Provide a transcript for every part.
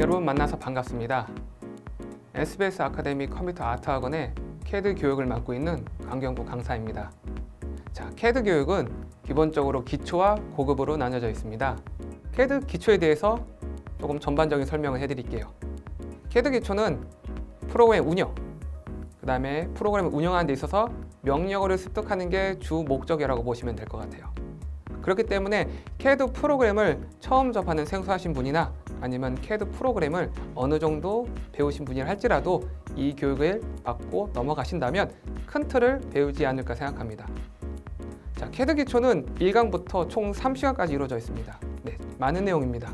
여러분 만나서 반갑습니다. SBS 아카데미 컴퓨터 아트 학원의 CAD 교육을 맡고 있는 강경구 강사입니다. 자, CAD 교육은 기본적으로 기초와 고급으로 나뉘어져 있습니다. CAD 기초에 대해서 조금 전반적인 설명을 해드릴게요. CAD 기초는 프로그램 운영, 그 다음에 프로그램을 운영하는 데 있어서 명령어를 습득하는 게 주 목적이라고 보시면 될 것 같아요. 그렇기 때문에 CAD 프로그램을 처음 접하는 생소하신 분이나 아니면 CAD 프로그램을 어느 정도 배우신 분이라 할지라도 이 교육을 받고 넘어가신다면 큰 틀을 배우지 않을까 생각합니다. 자, CAD 기초는 1강부터 총 3시간까지 이루어져 있습니다. 네, 많은 내용입니다.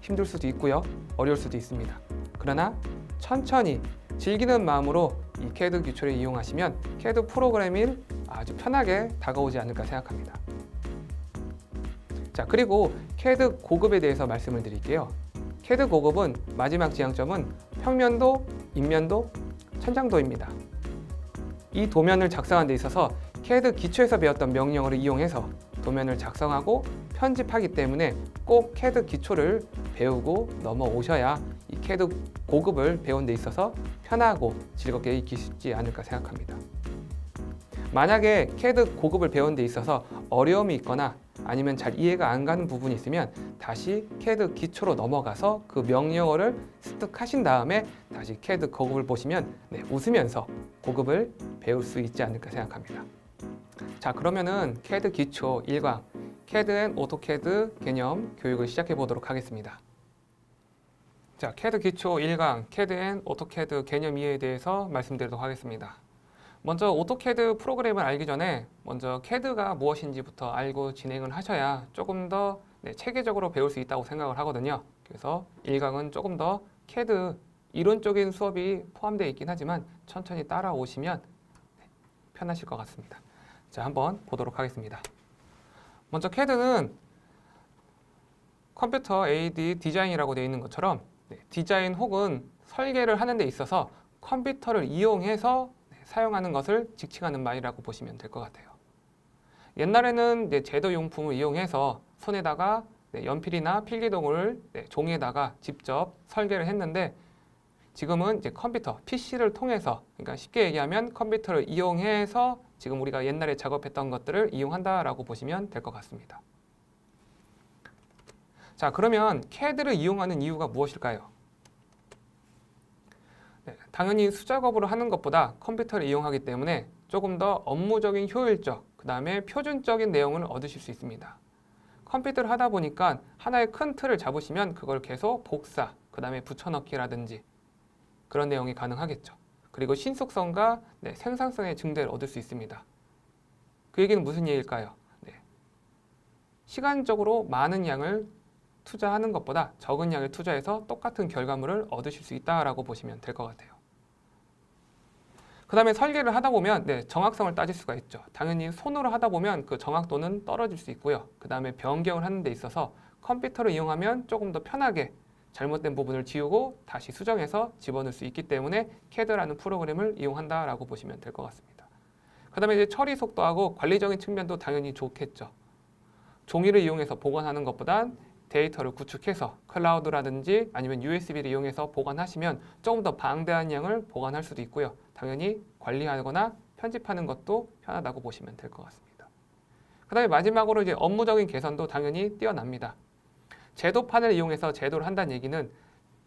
힘들 수도 있고요. 어려울 수도 있습니다. 그러나 천천히 즐기는 마음으로 이 CAD 기초를 이용하시면 CAD 프로그램이 아주 편하게 다가오지 않을까 생각합니다. 자, 그리고 CAD 고급에 대해서 말씀을 드릴게요. CAD 고급은 마지막 지향점은 평면도, 인면도, 천장도입니다. 이 도면을 작성하는 데 있어서 CAD 기초에서 배웠던 명령어를 이용해서 도면을 작성하고 편집하기 때문에 꼭 CAD 기초를 배우고 넘어오셔야 이 CAD 고급을 배운 데 있어서 편하고 즐겁게 있지 않을까 생각합니다. 만약에 CAD 고급을 배운 데 있어서 어려움이 있거나 아니면 잘 이해가 안 가는 부분이 있으면 다시 CAD 기초로 넘어가서 그 명령어를 습득하신 다음에 다시 CAD 고급을 보시면 네, 웃으면서 고급을 배울 수 있지 않을까 생각합니다. 자 그러면은 CAD 기초 1강 CAD 앤 오토캐드 개념 교육을 시작해 보도록 하겠습니다. 자 CAD 기초 1강 CAD 앤 오토캐드 개념 이해에 대해서 말씀드리도록 하겠습니다. 먼저 오토캐드 프로그램을 알기 전에 먼저 CAD가 무엇인지부터 알고 진행을 하셔야 조금 더 네, 체계적으로 배울 수 있다고 생각을 하거든요. 그래서 1강은 조금 더 CAD 이론적인 수업이 포함되어 있긴 하지만 천천히 따라오시면 네, 편하실 것 같습니다. 자, 한번 보도록 하겠습니다. 먼저 CAD는 컴퓨터 AD 디자인이라고 되어 있는 것처럼 네, 디자인 혹은 설계를 하는 데 있어서 컴퓨터를 이용해서 네, 사용하는 것을 직칭하는 말이라고 보시면 될 것 같아요. 옛날에는 네, 제도 용품을 이용해서 손에다가 네, 연필이나 필기동을 네, 종이에다가 직접 설계를 했는데 지금은 이제 컴퓨터, PC를 통해서 그러니까 쉽게 얘기하면 컴퓨터를 이용해서 지금 우리가 옛날에 작업했던 것들을 이용한다라고 보시면 될 것 같습니다. 자, 그러면 CAD를 이용하는 이유가 무엇일까요? 네, 당연히 수작업으로 하는 것보다 컴퓨터를 이용하기 때문에 조금 더 업무적인 효율적, 그 다음에 표준적인 내용을 얻으실 수 있습니다. 컴퓨터를 하다 보니까 하나의 큰 틀을 잡으시면 그걸 계속 복사, 그 다음에 붙여넣기라든지 그런 내용이 가능하겠죠. 그리고 신속성과 네, 생산성의 증대를 얻을 수 있습니다. 그 얘기는 무슨 얘기일까요? 네. 시간적으로 많은 양을 투자하는 것보다 적은 양을 투자해서 똑같은 결과물을 얻으실 수 있다라고 보시면 될 것 같아요. 그 다음에 설계를 하다 보면 네, 정확성을 따질 수가 있죠. 당연히 손으로 하다 보면 그 정확도는 떨어질 수 있고요. 그 다음에 변경을 하는 데 있어서 컴퓨터를 이용하면 조금 더 편하게 잘못된 부분을 지우고 다시 수정해서 집어넣을 수 있기 때문에 CAD라는 프로그램을 이용한다라고 보시면 될 것 같습니다. 그 다음에 이제 처리 속도하고 관리적인 측면도 당연히 좋겠죠. 종이를 이용해서 보관하는 것보단 데이터를 구축해서 클라우드라든지 아니면 USB를 이용해서 보관하시면 조금 더 방대한 양을 보관할 수도 있고요. 당연히 관리하거나 편집하는 것도 편하다고 보시면 될 것 같습니다. 그 다음에 마지막으로 이제 업무적인 개선도 당연히 뛰어납니다. 제도판을 이용해서 제도를 한다는 얘기는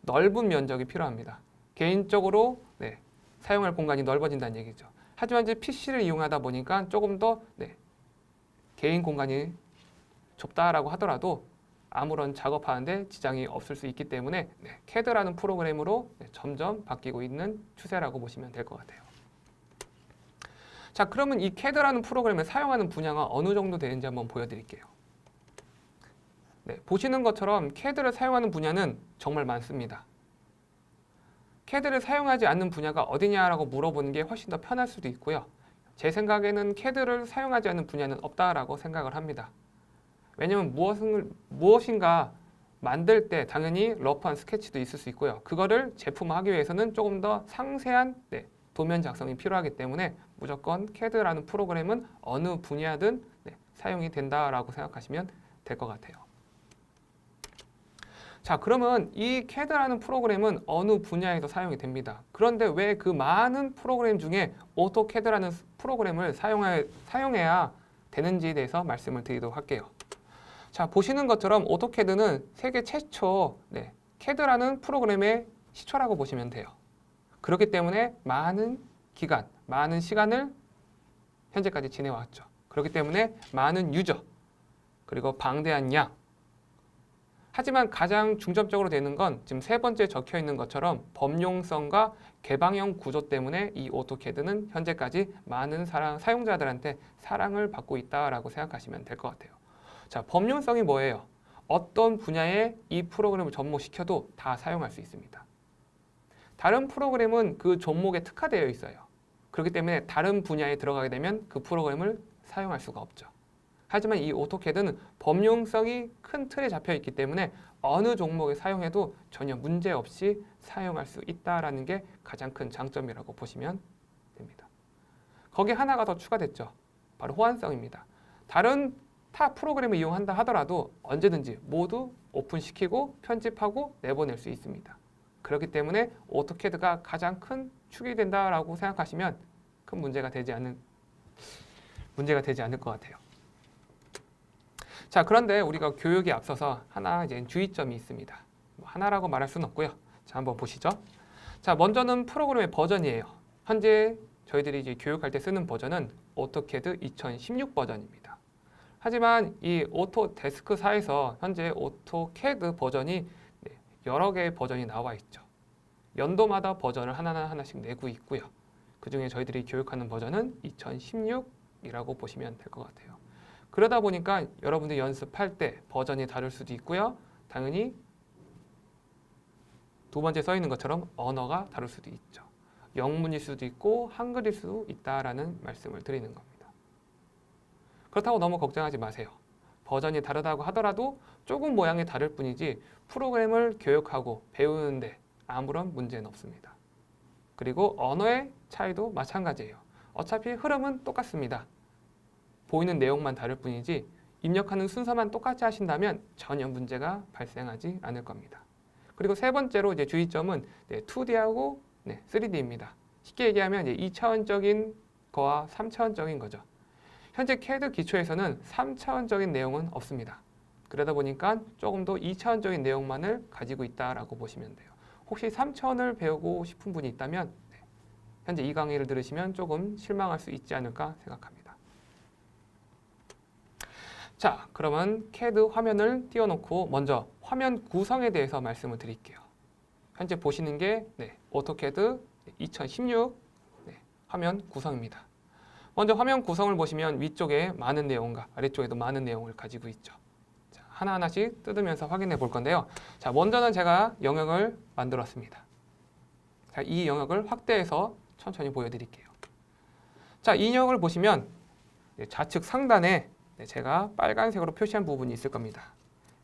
넓은 면적이 필요합니다. 개인적으로 네, 사용할 공간이 넓어진다는 얘기죠. 하지만 이제 PC를 이용하다 보니까 조금 더 네, 개인 공간이 좁다라고 하더라도 아무런 작업하는데 지장이 없을 수 있기 때문에 네, CAD라는 프로그램으로 네, 점점 바뀌고 있는 추세라고 보시면 될 것 같아요. 자, 그러면 이 CAD라는 프로그램을 사용하는 분야가 어느 정도 되는지 한번 보여드릴게요. 네, 보시는 것처럼 CAD를 사용하는 분야는 정말 많습니다. CAD를 사용하지 않는 분야가 어디냐라고 물어보는 게 훨씬 더 편할 수도 있고요. 제 생각에는 CAD를 사용하지 않는 분야는 없다라고 생각을 합니다. 왜냐하면 무엇을, 무엇인가 만들 때 당연히 러프한 스케치도 있을 수 있고요. 그거를 제품화하기 위해서는 조금 더 상세한 네, 도면 작성이 필요하기 때문에 무조건 CAD라는 프로그램은 어느 분야든 네, 사용이 된다라고 생각하시면 될 것 같아요. 자, 그러면 이 CAD라는 프로그램은 어느 분야에도 사용이 됩니다. 그런데 왜 그 많은 프로그램 중에 오토캐드라는 프로그램을 사용해, 사용해야 되는지에 대해서 말씀을 드리도록 할게요. 자, 보시는 것처럼 오토캐드는 세계 최초 네, CAD라는 프로그램의 시초라고 보시면 돼요. 그렇기 때문에 많은 기간, 많은 시간을 현재까지 지내왔죠. 그렇기 때문에 많은 유저, 그리고 방대한 양, 하지만 가장 중점적으로 되는 건 지금 세 번째 적혀 있는 것처럼 범용성과 개방형 구조 때문에 이 오토캐드는 현재까지 많은 사랑, 사용자들한테 사랑을 받고 있다라고 생각하시면 될 것 같아요. 자, 범용성이 뭐예요? 어떤 분야에 이 프로그램을 접목시켜도 다 사용할 수 있습니다. 다른 프로그램은 그 종목에 특화되어 있어요. 그렇기 때문에 다른 분야에 들어가게 되면 그 프로그램을 사용할 수가 없죠. 하지만 이 오토캐드는 범용성이 큰 틀에 잡혀 있기 때문에 어느 종목에 사용해도 전혀 문제 없이 사용할 수 있다라는 게 가장 큰 장점이라고 보시면 됩니다. 거기 하나가 더 추가됐죠. 바로 호환성입니다. 다른 타 프로그램을 이용한다 하더라도 언제든지 모두 오픈시키고 편집하고 내보낼 수 있습니다. 그렇기 때문에 오토캐드가 가장 큰 축이 된다라고 생각하시면 큰 문제가 되지 않는 문제가 되지 않을 것 같아요. 자, 그런데 우리가 교육에 앞서서 하나 이제 주의점이 있습니다. 뭐 하나라고 말할 수는 없고요. 자, 한번 보시죠. 자, 먼저는 프로그램의 버전이에요. 현재 저희들이 이제 교육할 때 쓰는 버전은 오토캐드 2016 버전입니다. 하지만 이 오토데스크사에서 현재 오토캐드 버전이 네, 여러 개의 버전이 나와 있죠. 연도마다 버전을 하나하나 하나씩 내고 있고요. 그 중에 저희들이 교육하는 버전은 2016이라고 보시면 될 것 같아요. 그러다 보니까 여러분들 연습할 때 버전이 다를 수도 있고요. 당연히 두 번째 써 있는 것처럼 언어가 다를 수도 있죠. 영문일 수도 있고 한글일 수도 있다라는 말씀을 드리는 겁니다. 그렇다고 너무 걱정하지 마세요. 버전이 다르다고 하더라도 조금 모양이 다를 뿐이지 프로그램을 교육하고 배우는데 아무런 문제는 없습니다. 그리고 언어의 차이도 마찬가지예요. 어차피 흐름은 똑같습니다. 보이는 내용만 다를 뿐이지 입력하는 순서만 똑같이 하신다면 전혀 문제가 발생하지 않을 겁니다. 그리고 세 번째로 이제 주의점은 네, 2D하고 네, 3D입니다. 쉽게 얘기하면 이제 2차원적인 거와 3차원적인 거죠. 현재 CAD 기초에서는 3차원적인 내용은 없습니다. 그러다 보니까 조금 더 2차원적인 내용만을 가지고 있다라고 보시면 돼요. 혹시 3차원을 배우고 싶은 분이 있다면 네, 현재 이 강의를 들으시면 조금 실망할 수 있지 않을까 생각합니다. 자, 그러면 CAD 화면을 띄워놓고 먼저 화면 구성에 대해서 말씀을 드릴게요. 현재 보시는 게 네, 오토캐드 2016 네, 화면 구성입니다. 먼저 화면 구성을 보시면 위쪽에 많은 내용과 아래쪽에도 많은 내용을 가지고 있죠. 자, 하나하나씩 뜯으면서 확인해 볼 건데요. 자, 먼저는 제가 영역을 만들었습니다. 자, 이 영역을 확대해서 천천히 보여드릴게요. 자, 이 영역을 보시면 네, 좌측 상단에 네, 제가 빨간색으로 표시한 부분이 있을 겁니다.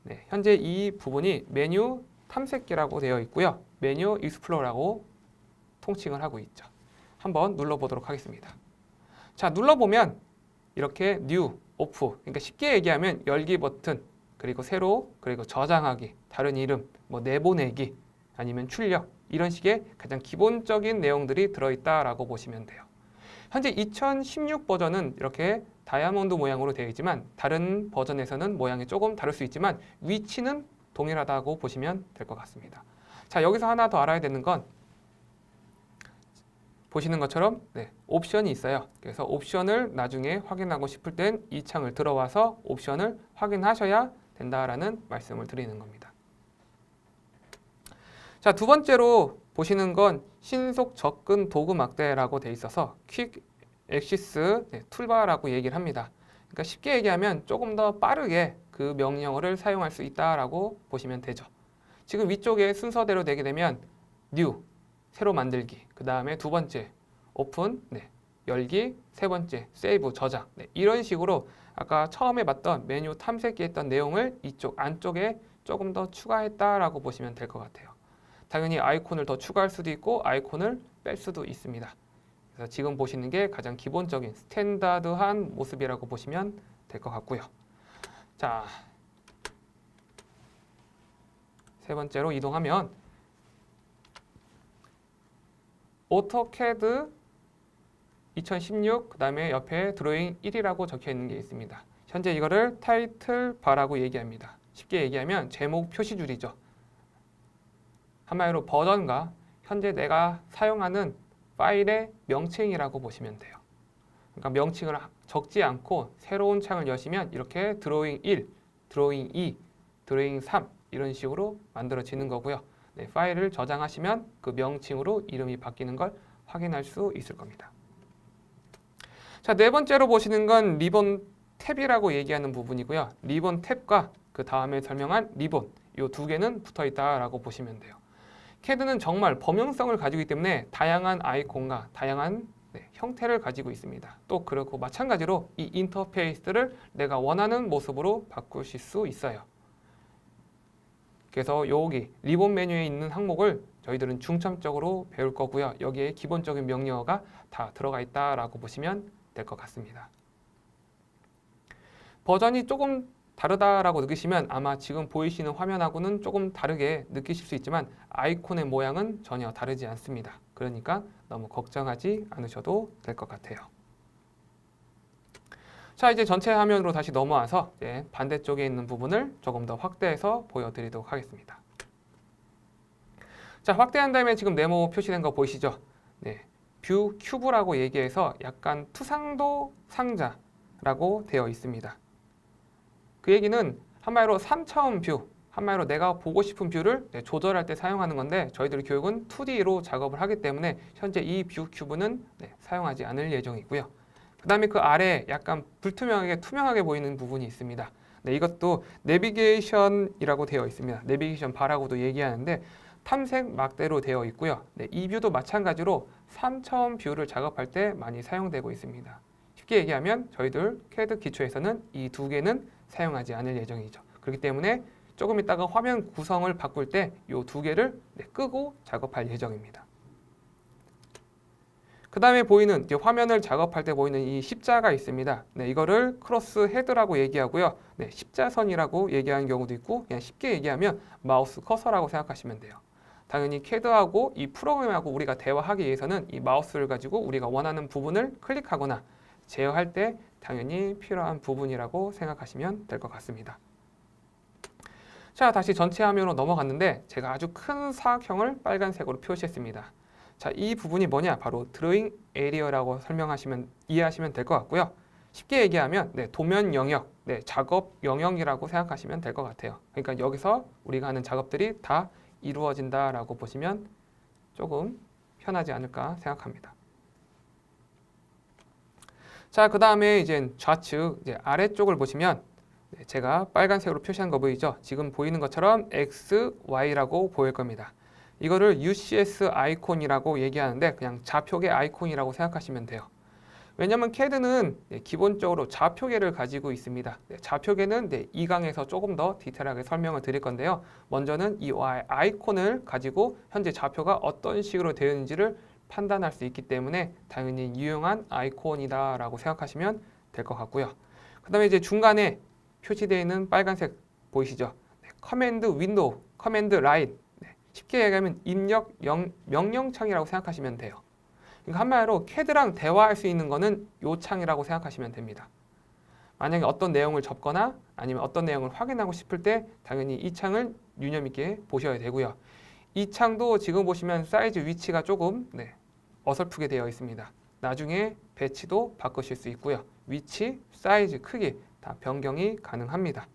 네, 현재 이 부분이 메뉴 탐색기라고 되어 있고요. 메뉴 익스플로라고 통칭을 하고 있죠. 한번 눌러보도록 하겠습니다. 자, 눌러보면 이렇게 뉴, 오프, 그러니까 쉽게 얘기하면 열기 버튼, 그리고 새로, 그리고 저장하기, 다른 이름, 뭐 내보내기, 아니면 출력 이런 식의 가장 기본적인 내용들이 들어있다라고 보시면 돼요. 현재 2016 버전은 이렇게 다이아몬드 모양으로 되어 있지만 다른 버전에서는 모양이 조금 다를 수 있지만 위치는 동일하다고 보시면 될 것 같습니다. 자 여기서 하나 더 알아야 되는 건 보시는 것처럼 네, 옵션이 있어요. 그래서 옵션을 나중에 확인하고 싶을 땐 이 창을 들어와서 옵션을 확인하셔야 된다라는 말씀을 드리는 겁니다. 자, 두 번째로 보시는 건 신속 접근 도구 막대라고 돼 있어서 퀵 엑시스 네, 툴바라고 얘기를 합니다. 그러니까 쉽게 얘기하면 조금 더 빠르게 그 명령어를 사용할 수 있다라고 보시면 되죠. 지금 위쪽에 순서대로 되게 되면 new 새로 만들기 그 다음에 두 번째 오픈 네, 열기 세 번째 세이브 저장 네, 이런 식으로 아까 처음에 봤던 메뉴 탐색기 했던 내용을 이쪽 안쪽에 조금 더 추가했다라고 보시면 될 것 같아요. 당연히 아이콘을 더 추가할 수도 있고 아이콘을 뺄 수도 있습니다. 그래서 지금 보시는 게 가장 기본적인 스탠다드한 모습이라고 보시면 될 것 같고요. 자, 세 번째로 이동하면 오토캐드 2016 그다음에 옆에 드로잉 1이라고 적혀 있는 게 있습니다. 현재 이거를 타이틀 바라고 얘기합니다. 쉽게 얘기하면 제목 표시줄이죠. 한마디로 버전과 현재 내가 사용하는 파일의 명칭이라고 보시면 돼요. 그러니까 명칭을 적지 않고 새로운 창을 여시면 이렇게 드로잉 1, 드로잉 2, 드로잉 3 이런 식으로 만들어지는 거고요. 네, 파일을 저장하시면 그 명칭으로 이름이 바뀌는 걸 확인할 수 있을 겁니다. 자, 네 번째로 보시는 건 리본 탭이라고 얘기하는 부분이고요. 리본 탭과 그 다음에 설명한 리본 이 두 개는 붙어 있다라고 보시면 돼요. 캐드는 정말 범용성을 가지고 있기 때문에 다양한 아이콘과 다양한 네, 형태를 가지고 있습니다. 또 그렇고 마찬가지로 이 인터페이스를 내가 원하는 모습으로 바꾸실 수 있어요. 그래서 여기 리본 메뉴에 있는 항목을 저희들은 중점적으로 배울 거고요. 여기에 기본적인 명령어가 다 들어가 있다라고 보시면 될 것 같습니다. 버전이 조금 다르다라고 느끼시면 아마 지금 보이시는 화면하고는 조금 다르게 느끼실 수 있지만 아이콘의 모양은 전혀 다르지 않습니다. 그러니까 너무 걱정하지 않으셔도 될 것 같아요. 자 이제 전체 화면으로 다시 넘어와서 이제 반대쪽에 있는 부분을 조금 더 확대해서 보여드리도록 하겠습니다. 자 확대한 다음에 지금 네모 표시된 거 보이시죠? 네, 뷰 큐브라고 얘기해서 약간 투상도 상자라고 되어 있습니다. 그 얘기는 한마디로 3차원 뷰, 한마디로 내가 보고 싶은 뷰를 네, 조절할 때 사용하는 건데 저희들 교육은 2D로 작업을 하기 때문에 현재 이 뷰 큐브는 네, 사용하지 않을 예정이고요. 그 다음에 그 아래 약간 불투명하게 투명하게 보이는 부분이 있습니다. 네, 이것도 내비게이션이라고 되어 있습니다. 내비게이션 바라고도 얘기하는데 탐색 막대로 되어 있고요. 네, 이 뷰도 마찬가지로 3차원 뷰를 작업할 때 많이 사용되고 있습니다. 쉽게 얘기하면 저희들 캐드 기초에서는 이 두 개는 사용하지 않을 예정이죠. 그렇기 때문에 조금 있다가 화면 구성을 바꿀 때 이 두 개를 네, 끄고 작업할 예정입니다. 그 다음에 보이는 이제 화면을 작업할 때 보이는 이 십자가 있습니다. 네, 이거를 크로스 헤드라고 얘기하고요. 네, 십자선이라고 얘기하는 경우도 있고 그냥 쉽게 얘기하면 마우스 커서라고 생각하시면 돼요. 당연히 캐드하고 이 프로그램하고 우리가 대화하기 위해서는 이 마우스를 가지고 우리가 원하는 부분을 클릭하거나 제어할 때 당연히 필요한 부분이라고 생각하시면 될 것 같습니다. 자, 다시 전체 화면으로 넘어갔는데 제가 아주 큰 사각형을 빨간색으로 표시했습니다. 자, 이 부분이 뭐냐? 바로 드로잉 에리어라고 설명하시면 이해하시면 될 것 같고요. 쉽게 얘기하면 네, 도면 영역, 네, 작업 영역이라고 생각하시면 될 것 같아요. 그러니까 여기서 우리가 하는 작업들이 다 이루어진다라고 보시면 조금 편하지 않을까 생각합니다. 자, 그 다음에 이제 좌측 이제 아래쪽을 보시면 네, 제가 빨간색으로 표시한 거 보이죠? 지금 보이는 것처럼 X, Y라고 보일 겁니다. 이거를 UCS 아이콘이라고 얘기하는데 그냥 좌표계 아이콘이라고 생각하시면 돼요. 왜냐하면 CAD는 네, 기본적으로 좌표계를 가지고 있습니다. 네, 좌표계는 네, 이 강에서 조금 더 디테일하게 설명을 드릴 건데요. 먼저는 이 아이콘을 가지고 현재 좌표가 어떤 식으로 되어 있는지를 판단할 수 있기 때문에 당연히 유용한 아이콘이다라고 생각하시면 될 것 같고요. 그 다음에 이제 중간에 표시되어 있는 빨간색 보이시죠? 네, 커맨드 윈도우, 커맨드 라인 네, 쉽게 얘기하면 입력 영, 명령창이라고 생각하시면 돼요. 그러니까 한마디로 캐드랑 대화할 수 있는 거는 요 창이라고 생각하시면 됩니다. 만약에 어떤 내용을 접거나 아니면 어떤 내용을 확인하고 싶을 때 당연히 이 창을 유념 있게 보셔야 되고요. 이 창도 지금 보시면 사이즈 위치가 조금 네, 어설프게 되어 있습니다. 나중에 배치도 바꾸실 수 있고요. 위치, 사이즈, 크기 다 변경이 가능합니다.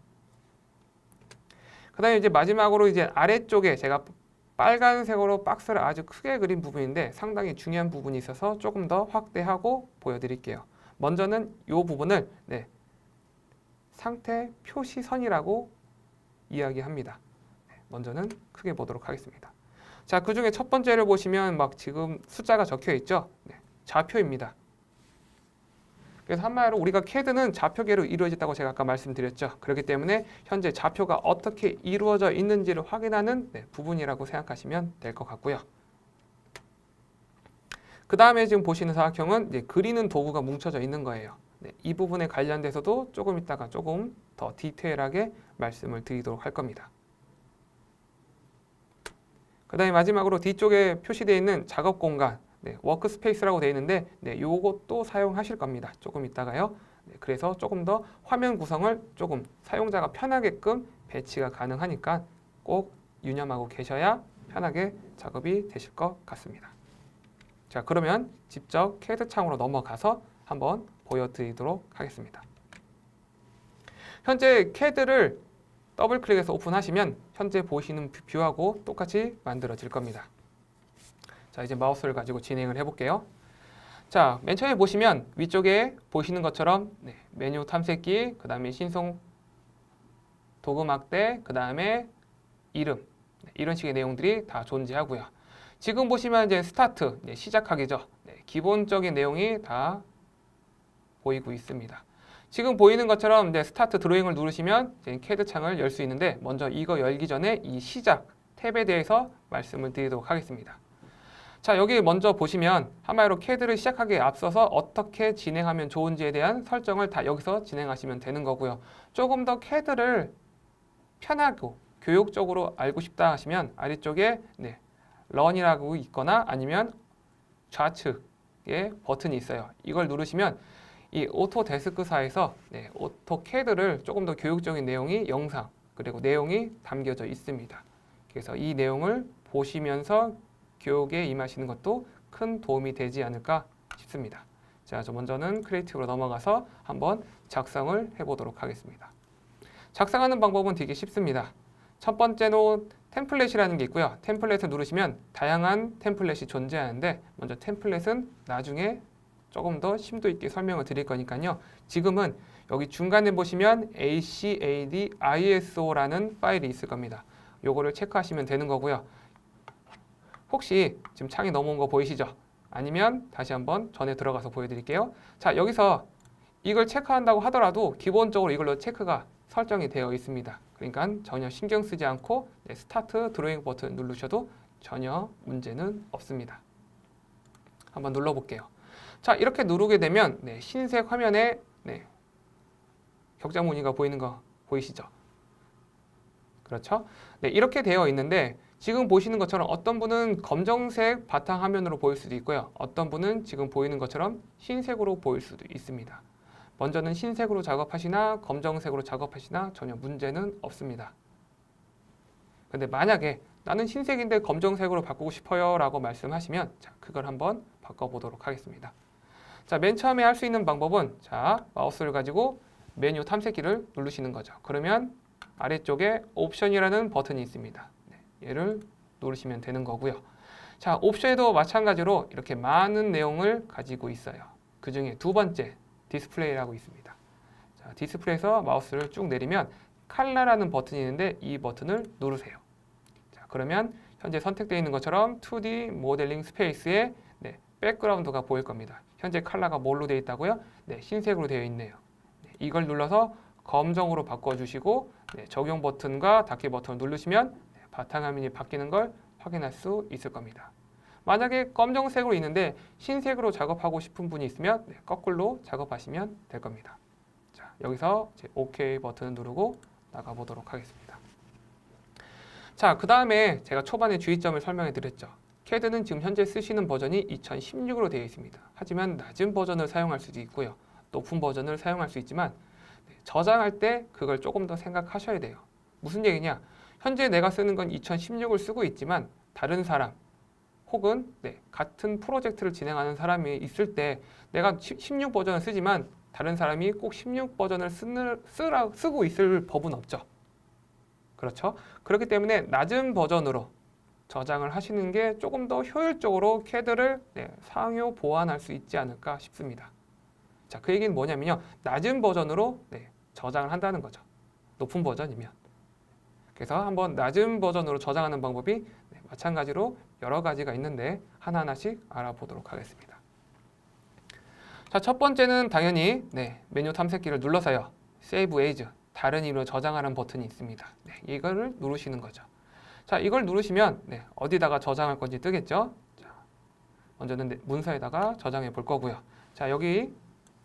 그 다음에 이제 마지막으로 이제 아래쪽에 제가 빨간색으로 박스를 아주 크게 그린 부분인데 상당히 중요한 부분이 있어서 조금 더 확대하고 보여드릴게요. 먼저는 이 부분을 네, 상태 표시선이라고 이야기합니다. 네, 먼저는 크게 보도록 하겠습니다. 자, 그 중에 첫 번째를 보시면 막 지금 숫자가 적혀 있죠. 네, 좌표입니다. 그래서 한마디로 우리가 CAD는 좌표계로 이루어졌다고 제가 아까 말씀드렸죠. 그렇기 때문에 현재 좌표가 어떻게 이루어져 있는지를 확인하는 네, 부분이라고 생각하시면 될 것 같고요. 그 다음에 지금 보시는 사각형은 네, 그리는 도구가 뭉쳐져 있는 거예요. 네, 이 부분에 관련돼서도 조금 이따가 조금 더 디테일하게 말씀을 드리도록 할 겁니다. 그 다음에 마지막으로 뒤쪽에 표시되어 있는 작업 공간, 네, 워크스페이스라고 되어 있는데, 네, 요것도 사용하실 겁니다. 조금 있다가요. 네, 그래서 조금 더 화면 구성을 조금 사용자가 편하게끔 배치가 가능하니까 꼭 유념하고 계셔야 편하게 작업이 되실 것 같습니다. 자, 그러면 직접 CAD 창으로 넘어가서 한번 보여드리도록 하겠습니다. 현재 CAD를 더블 클릭해서 오픈하시면 현재 보시는 뷰- 뷰하고 똑같이 만들어질 겁니다. 자, 이제 마우스를 가지고 진행을 해볼게요. 자, 맨 처음에 보시면 위쪽에 보시는 것처럼 네, 메뉴 탐색기, 그 다음에 신송 도구 막대, 그 다음에 이름 네, 이런 식의 내용들이 다 존재하고요. 지금 보시면 이제 스타트 네, 시작하기죠. 네, 기본적인 내용이 다 보이고 있습니다. 지금 보이는 것처럼 이제 스타트 드로잉을 누르시면 이제 캐드 창을 열 수 있는데 먼저 이거 열기 전에 이 시작 탭에 대해서 말씀을 드리도록 하겠습니다. 자 여기 먼저 보시면 한마디로 캐드를 시작하기에 앞서서 어떻게 진행하면 좋은지에 대한 설정을 다 여기서 진행하시면 되는 거고요. 조금 더 캐드를 편하고 교육적으로 알고 싶다 하시면 아래쪽에 네, 런이라고 있거나 아니면 좌측에 버튼이 있어요. 이걸 누르시면 이 오토데스크사에서 네, 오토캐드를 조금 더 교육적인 내용이 영상 그리고 내용이 담겨져 있습니다. 그래서 이 내용을 보시면서 교육에 임하시는 것도 큰 도움이 되지 않을까 싶습니다. 자, 저 먼저는 크리에이티브로 넘어가서 한번 작성을 해보도록 하겠습니다. 작성하는 방법은 되게 쉽습니다. 첫 번째로 템플릿이라는 게 있고요. 템플릿을 누르시면 다양한 템플릿이 존재하는데 먼저 템플릿은 나중에 조금 더 심도 있게 설명을 드릴 거니까요. 지금은 여기 중간에 보시면 ACAD ISO라는 파일이 있을 겁니다. 요거를 체크하시면 되는 거고요. 혹시 지금 창이 넘어온 거 보이시죠? 아니면 다시 한번 전에 들어가서 보여드릴게요. 자 여기서 이걸 체크한다고 하더라도 기본적으로 이걸로 체크가 설정이 되어 있습니다. 그러니까 전혀 신경 쓰지 않고 네, 스타트 드로잉 버튼 누르셔도 전혀 문제는 없습니다. 한번 눌러볼게요. 자 이렇게 누르게 되면 네, 흰색 화면에 네, 격자 무늬가 보이는 거 보이시죠? 그렇죠? 네, 이렇게 되어 있는데 지금 보시는 것처럼 어떤 분은 검정색 바탕 화면으로 보일 수도 있고요. 어떤 분은 지금 보이는 것처럼 흰색으로 보일 수도 있습니다. 먼저는 흰색으로 작업하시나 검정색으로 작업하시나 전혀 문제는 없습니다. 근데 만약에 나는 흰색인데 검정색으로 바꾸고 싶어요 라고 말씀하시면 자, 그걸 한번 바꿔보도록 하겠습니다. 자, 맨 처음에 할 수 있는 방법은 자, 마우스를 가지고 메뉴 탐색기를 누르시는 거죠. 그러면 아래쪽에 옵션이라는 버튼이 있습니다. 네, 얘를 누르시면 되는 거고요. 자, 옵션에도 마찬가지로 이렇게 많은 내용을 가지고 있어요. 그 중에 두 번째 디스플레이라고 있습니다. 자, 디스플레이에서 마우스를 쭉 내리면 칼라라는 버튼이 있는데 이 버튼을 누르세요. 자, 그러면 현재 선택되어 있는 것처럼 2D 모델링 스페이스에 네, 백그라운드가 보일 겁니다. 현재 컬러가 뭘로 되어 있다고요? 네, 흰색으로 되어 있네요. 네, 이걸 눌러서 검정으로 바꿔주시고 네, 적용 버튼과 닫기 버튼을 누르시면 네, 바탕화면이 바뀌는 걸 확인할 수 있을 겁니다. 만약에 검정색으로 있는데 흰색으로 작업하고 싶은 분이 있으면 네, 거꾸로 작업하시면 될 겁니다. 자, 여기서 OK 버튼을 누르고 나가보도록 하겠습니다. 자, 그 다음에 제가 초반에 주의점을 설명해 드렸죠. CAD는 지금 현재 쓰시는 버전이 2016으로 되어 있습니다. 하지만 낮은 버전을 사용할 수도 있고요. 높은 버전을 사용할 수 있지만 네, 저장할 때 그걸 조금 더 생각하셔야 돼요. 무슨 얘기냐? 현재 내가 쓰는 건 2016을 쓰고 있지만 다른 사람 혹은 네, 같은 프로젝트를 진행하는 사람이 있을 때 내가 16 버전을 쓰지만 다른 사람이 꼭 16 버전을 쓰는, 쓰라, 쓰고 있을 법은 없죠. 그렇죠? 그렇기 때문에 낮은 버전으로 저장을 하시는 게 조금 더 효율적으로 CAD를 네, 상용 보완할 수 있지 않을까 싶습니다. 자, 그 얘기는 뭐냐면요. 낮은 버전으로 네, 저장을 한다는 거죠. 높은 버전이면. 그래서 한번 낮은 버전으로 저장하는 방법이 네, 마찬가지로 여러 가지가 있는데 하나하나씩 알아보도록 하겠습니다. 자, 첫 번째는 당연히 네, 메뉴 탐색기를 눌러서요. Save As, 다른 이름으로 저장하는 버튼이 있습니다. 네, 이거를 누르시는 거죠. 자, 이걸 누르시면 네, 어디다가 저장할 건지 뜨겠죠? 자, 먼저는 네, 문서에다가 저장해 볼 거고요. 자, 여기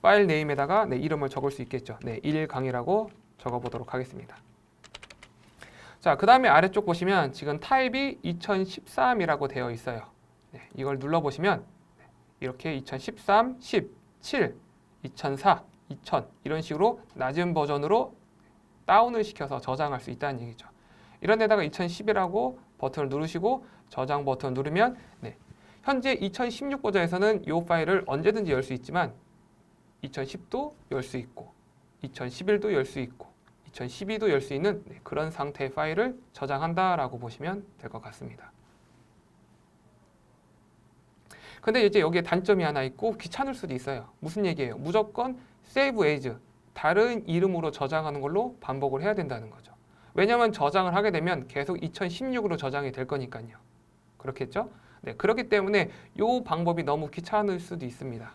파일 네임에다가 네, 이름을 적을 수 있겠죠. 네, 1강이라고 적어 보도록 하겠습니다. 자, 그 다음에 아래쪽 보시면 지금 타입이 2013이라고 되어 있어요. 네, 이걸 눌러보시면 네, 이렇게 2013, 10, 7, 2004, 2000 이런 식으로 낮은 버전으로 다운을 시켜서 저장할 수 있다는 얘기죠. 이런 데다가 2010이라고 버튼을 누르시고 저장 버튼 누르면 네, 현재 2016 버전에서는 이 파일을 언제든지 열 수 있지만 2010도 열 수 있고 2011도 열 수 있고 2012도 열 수 있는 네, 그런 상태의 파일을 저장한다라고 보시면 될 것 같습니다. 근데 이제 여기에 단점이 하나 있고 귀찮을 수도 있어요. 무슨 얘기예요? 무조건 save as 다른 이름으로 저장하는 걸로 반복을 해야 된다는 거죠. 왜냐하면 저장을 하게 되면 계속 2016으로 저장이 될 거니까요. 그렇겠죠? 네, 그렇기 때문에 이 방법이 너무 귀찮을 수도 있습니다.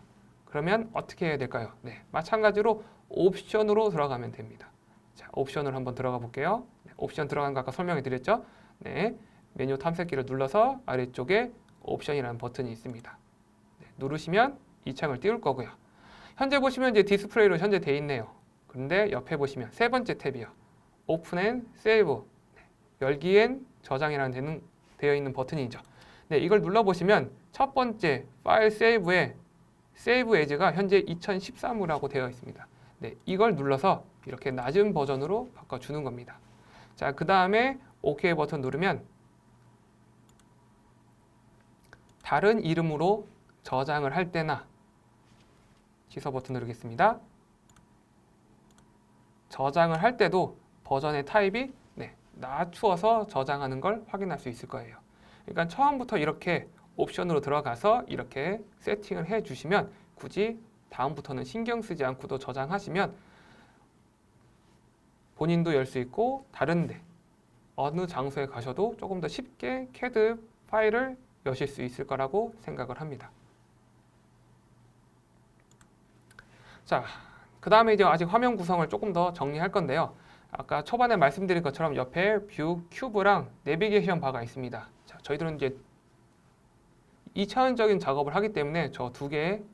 그러면 어떻게 해야 될까요? 네, 마찬가지로 옵션으로 들어가면 됩니다. 자, 옵션을 한번 들어가 볼게요. 네, 옵션 들어간 거 아까 설명해 드렸죠? 네, 메뉴 탐색기를 눌러서 아래쪽에 옵션이라는 버튼이 있습니다. 네, 누르시면 이 창을 띄울 거고요. 현재 보시면 이제 디스플레이로 현재 돼 있네요. 그런데 옆에 보시면 세 번째 탭이요. 오픈 앤 세이브 네, 열기 앤 저장이라는 되는, 되어 있는 버튼이죠. 네, 이걸 눌러 보시면 첫 번째 파일 세이브에 세이브 에즈가 현재 2013이라고 되어 있습니다. 네, 이걸 눌러서 이렇게 낮은 버전으로 바꿔 주는 겁니다. 자, 그 다음에 OK 버튼 누르면 다른 이름으로 저장을 할 때나 취소 버튼 누르겠습니다. 저장을 할 때도 버전의 타입이 네, 낮추어서 저장하는 걸 확인할 수 있을 거예요. 그러니까 처음부터 이렇게 옵션으로 들어가서 이렇게 세팅을 해 주시면 굳이 다음부터는 신경 쓰지 않고도 저장하시면 본인도 열 수 있고 다른데 어느 장소에 가셔도 조금 더 쉽게 CAD 파일을 여실 수 있을 거라고 생각을 합니다. 자, 그 다음에 이제 아직 화면 구성을 조금 더 정리할 건데요. 아까 초반에 말씀드린 것처럼 옆에 뷰 큐브랑 내비게이션 바가 있습니다. 자, 저희들은 이제 2차원적인 작업을 하기 때문에 저 두 개의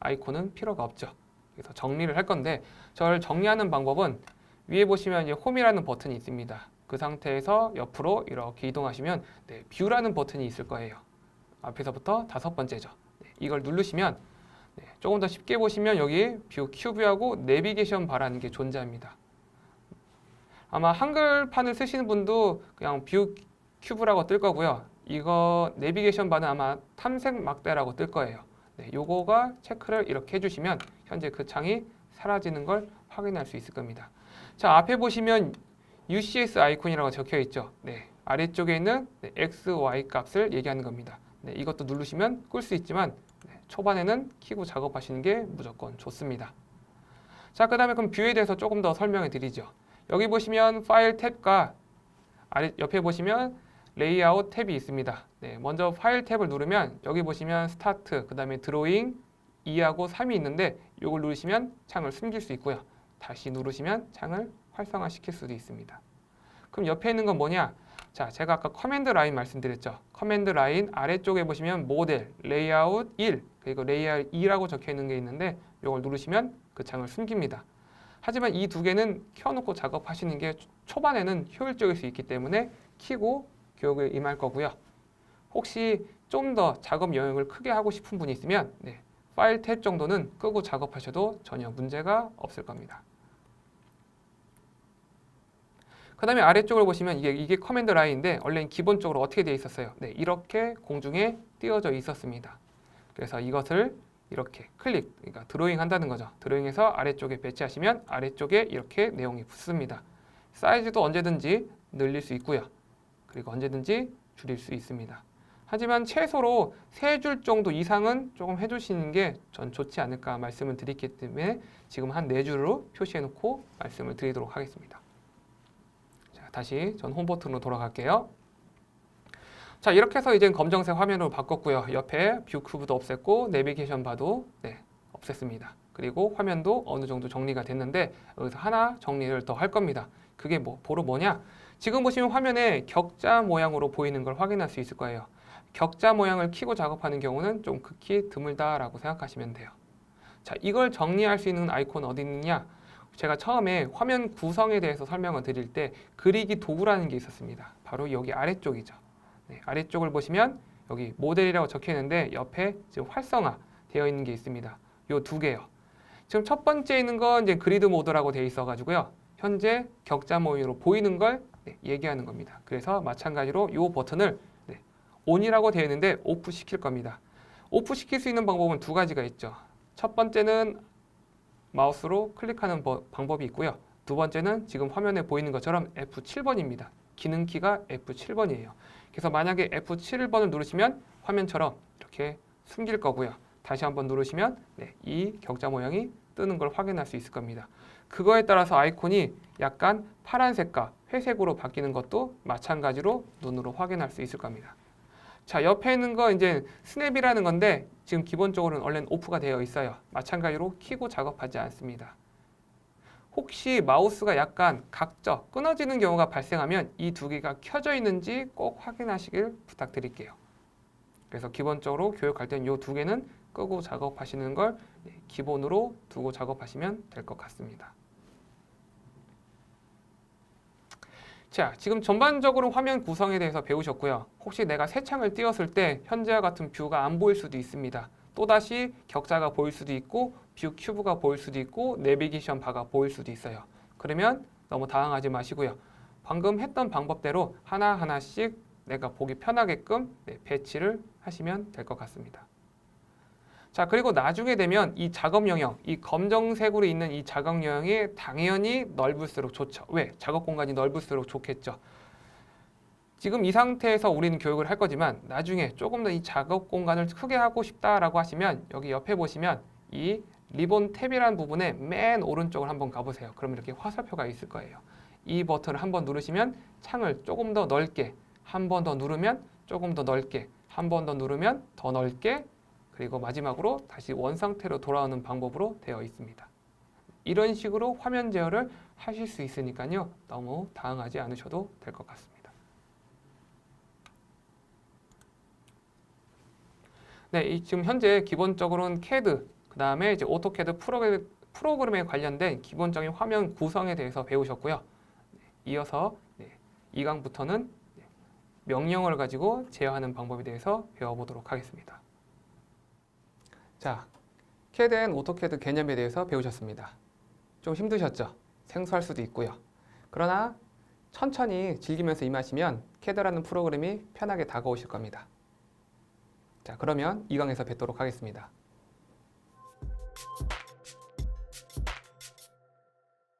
아이콘은 필요가 없죠. 그래서 정리를 할 건데 저를 정리하는 방법은 위에 보시면 이제 홈이라는 버튼이 있습니다. 그 상태에서 옆으로 이렇게 이동하시면 네, 뷰라는 버튼이 있을 거예요. 앞에서부터 다섯 번째죠. 네, 이걸 누르시면 네, 조금 더 쉽게 보시면 여기 뷰 큐브하고 내비게이션 바라는 게 존재합니다. 아마 한글판을 쓰시는 분도 그냥 뷰 큐브라고 뜰 거고요. 이거 내비게이션 바는 아마 탐색 막대라고 뜰 거예요. 네, 요거가 체크를 이렇게 해주시면 현재 그 창이 사라지는 걸 확인할 수 있을 겁니다. 자 앞에 보시면 UCS 아이콘이라고 적혀 있죠. 네, 아래쪽에 있는 네, X, Y 값을 얘기하는 겁니다. 네, 이것도 누르시면 끌 수 있지만 네, 초반에는 키고 작업하시는 게 무조건 좋습니다. 자, 그 다음에 그럼 뷰에 대해서 조금 더 설명해 드리죠. 여기 보시면 파일 탭과 아래 옆에 보시면 레이아웃 탭이 있습니다. 네, 먼저 파일 탭을 누르면 여기 보시면 스타트, 그 다음에 드로잉 2하고 3이 있는데 이걸 누르시면 창을 숨길 수 있고요. 다시 누르시면 창을 활성화시킬 수도 있습니다. 그럼 옆에 있는 건 뭐냐? 자, 제가 아까 커맨드 라인 말씀드렸죠. 커맨드 라인 아래쪽에 보시면 모델, 레이아웃 1, 그리고 레이아웃 2라고 적혀 있는 게 있는데 이걸 누르시면 그 창을 숨깁니다. 하지만 이 두 개는 켜놓고 작업하시는 게 초반에는 효율적일 수 있기 때문에 키고 교육에 임할 거고요. 혹시 좀 더 작업 영역을 크게 하고 싶은 분이 있으면 네, 파일 탭 정도는 끄고 작업하셔도 전혀 문제가 없을 겁니다. 그 다음에 아래쪽을 보시면 이게, 이게 커맨드 라인인데 원래는 기본적으로 어떻게 되어 있었어요? 네, 이렇게 공중에 띄워져 있었습니다. 그래서 이것을 이렇게 클릭, 그러니까 드로잉 한다는 거죠. 드로잉해서 아래쪽에 배치하시면 아래쪽에 이렇게 내용이 붙습니다. 사이즈도 언제든지 늘릴 수 있고요. 그리고 언제든지 줄일 수 있습니다. 하지만 최소로 세 줄 정도 이상은 조금 해주시는 게 전 좋지 않을까 말씀을 드렸기 때문에 지금 한 네 줄로 표시해 놓고 말씀을 드리도록 하겠습니다. 자, 다시 전 홈 버튼으로 돌아갈게요. 자, 이렇게 해서 이제 검정색 화면으로 바꿨고요. 옆에 뷰 큐브도 없앴고 내비게이션 바도 네, 없앴습니다. 그리고 화면도 어느 정도 정리가 됐는데 여기서 하나 정리를 더 할 겁니다. 그게 뭐 바로 뭐냐? 지금 보시면 화면에 격자 모양으로 보이는 걸 확인할 수 있을 거예요. 격자 모양을 키고 작업하는 경우는 좀 극히 드물다라고 생각하시면 돼요. 자, 이걸 정리할 수 있는 아이콘 어디 있느냐? 제가 처음에 화면 구성에 대해서 설명을 드릴 때 그리기 도구라는 게 있었습니다. 바로 여기 아래쪽이죠. 네, 아래쪽을 보시면 여기 모델이라고 적혀 있는데 옆에 지금 활성화 되어 있는 게 있습니다. 요 두 개요. 지금 첫 번째 있는 건 이제 그리드 모드라고 되어 있어 가지고요. 현재 격자 모양으로 보이는 걸 네, 얘기하는 겁니다. 그래서 마찬가지로 요 버튼을 네, ON이라고 되어 있는데 오프 시킬 겁니다. 오프 시킬 수 있는 방법은 두 가지가 있죠. 첫 번째는 마우스로 클릭하는 버- 방법이 있고요. 두 번째는 지금 화면에 보이는 것처럼 F7번입니다. 기능키가 F7번이에요. 그래서 만약에 F7번을 누르시면 화면처럼 이렇게 숨길 거고요. 다시 한번 누르시면 네, 이 격자 모양이 뜨는 걸 확인할 수 있을 겁니다. 그거에 따라서 아이콘이 약간 파란색과 회색으로 바뀌는 것도 마찬가지로 눈으로 확인할 수 있을 겁니다. 자, 옆에 있는 거 이제 스냅이라는 건데 지금 기본적으로는 원래는 오프가 되어 있어요. 마찬가지로 키고 작업하지 않습니다. 혹시 마우스가 약간 각져 끊어지는 경우가 발생하면 이 두 개가 켜져 있는지 꼭 확인하시길 부탁드릴게요. 그래서 기본적으로 교육할 땐이두 개는 끄고 작업하시는 걸 네, 기본으로 두고 작업하시면 될 것 같습니다. 자, 지금 전반적으로 화면 구성에 대해서 배우셨고요. 혹시 내가 새 창을 띄웠을 때 현재와 같은 뷰가 안 보일 수도 있습니다. 또다시 격자가 보일 수도 있고 뷰 큐브가 보일 수도 있고 내비게이션 바가 보일 수도 있어요. 그러면 너무 당황하지 마시고요. 방금 했던 방법대로 하나하나씩 내가 보기 편하게끔 네, 배치를 하시면 될 것 같습니다. 자, 그리고 나중에 되면 이 작업 영역, 이 검정색으로 있는 이 작업 영역이 당연히 넓을수록 좋죠. 왜? 작업 공간이 넓을수록 좋겠죠. 지금 이 상태에서 우리는 교육을 할 거지만 나중에 조금 더 이 작업 공간을 크게 하고 싶다라고 하시면 여기 옆에 보시면 이 리본 탭이라는 부분에 맨 오른쪽을 한번 가보세요. 그러면 이렇게 화살표가 있을 거예요. 이 버튼을 한번 누르시면 창을 조금 더 넓게 한 번 더 누르면 조금 더 넓게 한 번 더 누르면 더 넓게 그리고 마지막으로 다시 원 상태로 돌아오는 방법으로 되어 있습니다. 이런 식으로 화면 제어를 하실 수 있으니까요. 너무 당황하지 않으셔도 될 것 같습니다. 네, 이 지금 현재 기본적으로는 CAD, 그 다음에 이제 프로그램, 프로그램에 관련된 기본적인 화면 구성에 대해서 배우셨고요. 네, 이어서 네, 2강부터는 명령어를 가지고 제어하는 방법에 대해서 배워보도록 하겠습니다. 자, CAD 앤 오토캐드 개념에 대해서 배우셨습니다. 좀 힘드셨죠? 생소할 수도 있고요. 그러나 천천히 즐기면서 임하시면 CAD라는 프로그램이 편하게 다가오실 겁니다. 자, 그러면 이 강에서 뵙도록 하겠습니다.